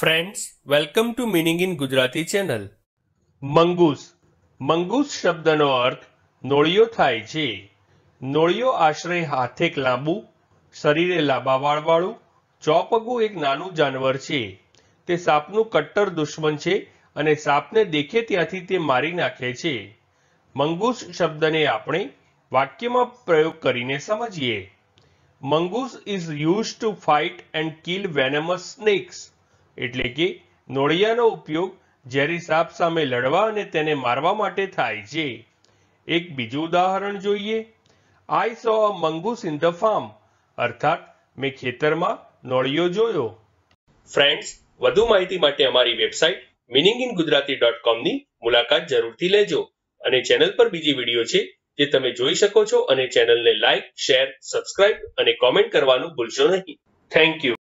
Friends welcome to meaning in Gujarati channel mongoose mongoose શબ્દનો અર્થ નોળિયો થાય છે. નોળિયો આશરે હાથેક લાંબુ, શરીરે લાંબા વાળવાળું, ચોપગું એક નાનું જાનવર છે. તે સાપનું કટ્ટર દુશ્મન છે અને સાપને દેખે ત્યાંથી તે મારી નાખે છે. મંગૂસ શબ્દને આપણે વાક્યમાં પ્રયોગ કરીને સમજીએ. Mongoose is use to fight and kill venomous snakes એટલે કે નોળિયાનો ઉપયોગ ઝેરી સાપ સામે લડવા અને તેને મારવા માટે થાય છે. એક બીજું ઉદાહરણ જોઈએ. I saw a mongoose in the farm અર્થાત, મેં ખેતરમાં નોળિયો જોયો. ફ્રેન્ડ્સ વધુ માહિતી માટે અમારી website meaning in Gujarati dot કોમની મુલાકાત જરૂરથી લેજો અને ચેનલ પર બીજી વીડિયો છે જે તમે જોઈ શકો છો અને ચેનલને લાઇક શેર સબસ્ક્રાઇબ અને કોમેન્ટ કરવાનું ભૂલશો નહીં. Thank you